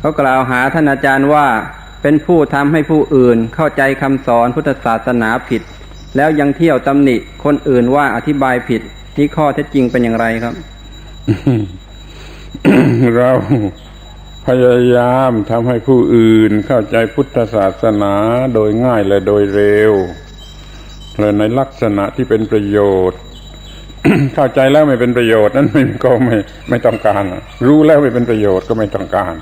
เขากล่าวหาท่านอาจารย์ว่าเป็นผู้ทำให้ผู้อื่นเข้าใจคำสอนพุทธศาสนาผิด แล้วยังเที่ยวตำหนิคนอื่นว่าอธิบายผิดนี่ข้อเท็จจริงเป็นอย่างไรครับ เราพยายามทำให้ผู้อื่นเข้าใจพุทธศาสนาโดยง่ายและโดยเร็วและในลักษณะที่เป็นประโยชน์ เข้าใจแล้วไม่เป็นประโยชน์นั้นไม่ก็ไม่ไม่ต้องการ รู้แล้วไม่เป็นประโยชน์ก็ไม่ต้องการ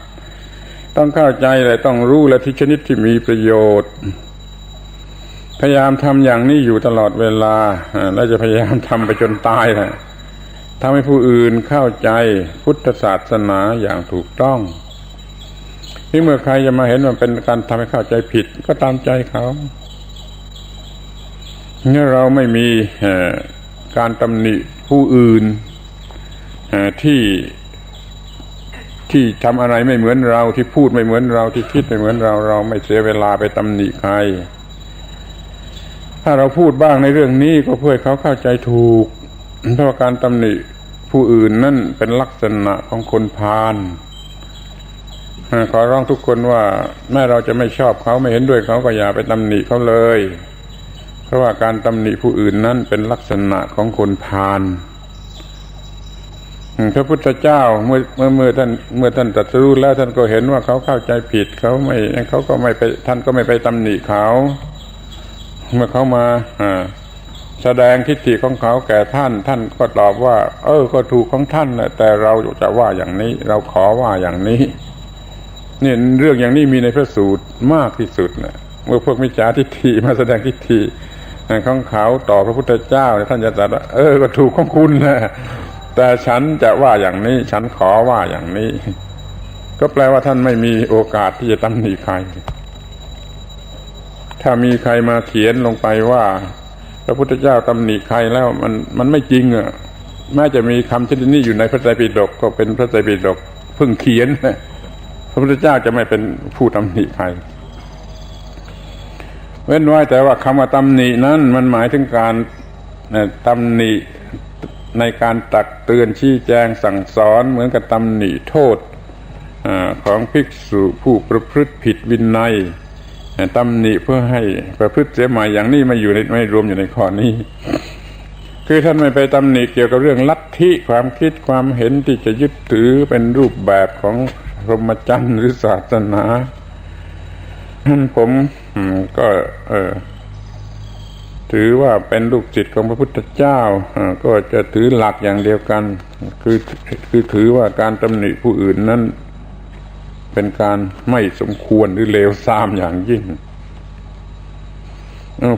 ต้องเข้าใจและต้องรู้และที่ชนิดที่มีประโยชน์ พยายามทำอย่างนี้อยู่ตลอดเวลาอ่าและจะพยายามทำไปจนตายแหละทำให้ผู้อื่นเข้าใจพุทธศาสนาอย่างถูกต้องที่เมื่อใครจะมาเห็นมันเป็นการทำให้เข้าใจผิด ก็ตามใจเขาเนี่ยเราไม่มีการตำหนิผู้อื่นที่ ที่ทำอะไรไม่เหมือนเราที่พูดไม่เหมือนเราที่คิดไม่เหมือนเรา เราไม่เสียเวลาไปตำหนิใคร ถ้าเราพูดบ้างในเรื่องนี้ก็เพื่อเขาเข้าใจถูกเพราะการตำหนิผู้อื่นนั่นเป็นลักษณะของคนพาลขอร้องทุกคนว่าแม้เราจะไม่ชอบเขาไม่เห็นด้วยเขาก็อย่าไปตำหนิเขาเลย เพราะว่าการตำหนิผู้อื่นนั่นเป็นลักษณะของคนพาล พระพุทธเจ้าเมื่อเมื่อเมื่อท่านเมื่อท่านตรัสรู้แล้วท่านก็เห็นว่าเขาเข้าใจผิดเขาไม่เขาก็ไม่ไปท่านก็ไม่ไปตำหนิเขา เมื่อเขามาอ่าแสดงทิฏฐิของเขาแก่ท่าน ท่านก็ตอบว่า เออ ก็ถูกของท่านแหละแต่เราจะว่าอย่างนี้ เราขอว่าอย่างนี้เนี่ยเรื่องอย่างนี้มีในพระสูตรมากที่สุดนะเมื่อพวกมิจฉาทิฏฐิมาแสดงทิฏฐิของเขาต่อพระพุทธเจ้าท่านจะตรัสว่าเออก็ถูกของคุณนะ แต่ฉันจะว่าอย่างนี้ ฉันขอว่าอย่างนี้ ก็แปลว่าท่านไม่มีโอกาสที่จะตำหนิใคร ถ้ามีใครมาเขียนลงไปว่า พระพุทธเจ้าตำหนิใครแล้วมันมันไม่จริงอะแม้จะมีคำชนิดนี้อยู่ในพระไตรปิฎกก็เป็นพระไตรปิฎกเพิ่งเขียนพระพุทธเจ้าจะไม่เป็นผู้ตำหนิใครเว้นไว้แต่ว่าคำว่าตำหนินั้นมันหมายถึงการตำหนิ ในการตักเตือนชี้แจงสั่งสอนเหมือนกับตำหนิโทษอของภิกษุผู้ประพฤติผิดวินัยตำหนิเพื่อให้ประพฤติเสียใหม่อย่างนี้ไม่อยู่ในไม่รวมอยู่ในข้อนี้ คือท่านไม่ไปตำหนิเกี่ยวกับเรื่องลัทธิความคิดความเห็นที่จะยึดถือเป็นรูปแบบของพรหมจรรย์หรือศาสนาผมก็ เออ ถือว่าเป็นลูกจิตของพระพุทธเจ้า ก็จะถือหลักอย่างเดียวกัน คือคือถือว่าการตำหนิผู้อื่นนั้น เป็นการไม่สมควรหรือเลวทรามอย่างยิ่ง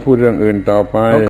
พูดเรื่องอื่นต่อไป